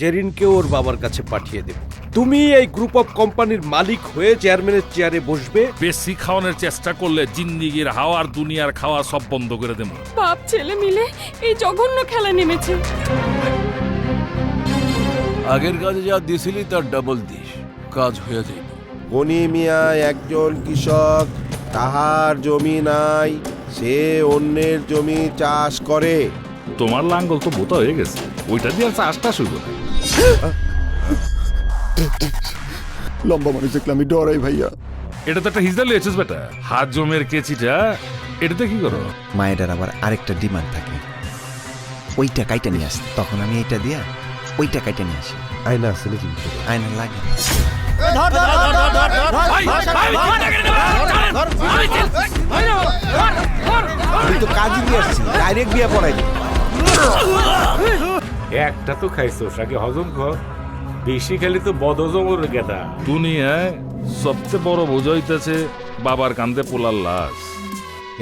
জেরিনকে ওর বাবার কাছে পাঠিয়ে দেব। তুমি এই গ্রুপ অফ কোম্পানির মালিক হয়ে চেয়ারম্যানের চেয়ারে বসবে। বেশি খাওয়ানোর চেষ্টা করলে জিন্দিগির হাওয়ার দুনিয়ার খাওয়া সব বন্ধ করে দেবো। বাপ ছেলে মিলে এই জঘন্য খেলা নেমেছে। আগের কাজে যা দিছিলি তার ডাবল দিস। কাজ হয়ে যাইব গনি মিয়া একজন কৃষক তাহার জমি নাই সে অন্যের জমি চাষ করে। তোমার লাঙ্গল তো বোতা হয়ে গেছে ওইটা দিয়ে চাষটা শুরু করে লম্বা মানুষ দেখলে আমি ডরাই ভাইয়া এটা তো একটা হিজড়া লিয়েছিস বেটা হাত জমের কেচিটা এটাতে কি করো মায়ের আবার আরেকটা ডিমান্ড থাকে ওইটা কাইটা নিয়ে আসতে তখন আমি এইটা দিয়া ওইটা কাইটা নিয়ে আসি আয়না নাকি ভিতরে? আয়না লাগে না। কাজই দিয়ে আসছি ডাইরেক্ট বিয়ে পড়াই দিই একটা তো খাইছোস আগে হজম কর। বেশি খেলে তো বদজমর গেদা। দুনিয়ায় সবচেয়ে বড় বোঝা হইতেছে বাবার কান্দে পোলার লাশ।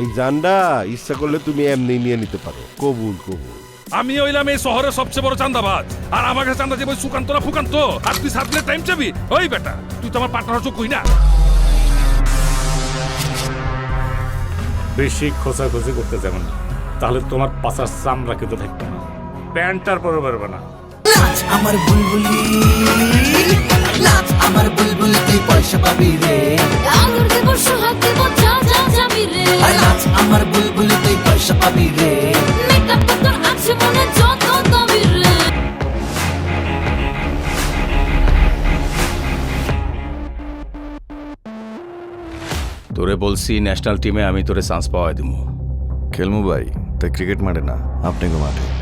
এই জান্ডা ইচ্ছা করলে তুমি এমনি নিয়ে নিতে পারো। কবুল কবুল। আমি হইলাম এই শহরের সবচেয়ে বড় চান্দাবাজ। আর আমার কাছে চান্দা যাবে সুকান্ত না ফুকান্ত আর তুই সাত টাইম চাবি? ওই বেটা তুই তো আমার পার্টনার চোখ কই না। বেশি খোঁচাখুচি করতে যাবেন না। তাহলে তোমার পাশার চামড়া কিন্তু থাকবে না। প্যান্টটার পরে পারবে না। আমার বুলবুলি আমার বুলবুলি তুই পয়সা পাবি রে। আলোর দেব সোহাগ দেব যা যা যাবি রে। আর আমার বুলবুলি তুই পয়সা পাবি রে। মেকআপ তোর আছে মনে যত দাবি রে। তোরে বলছি ন্যাশনাল টিমে আমি তোরে চান্স পাওয়া দিব খেলমু ভাই। তাই ক্রিকেট মাঠে না আপনি গো মাঠে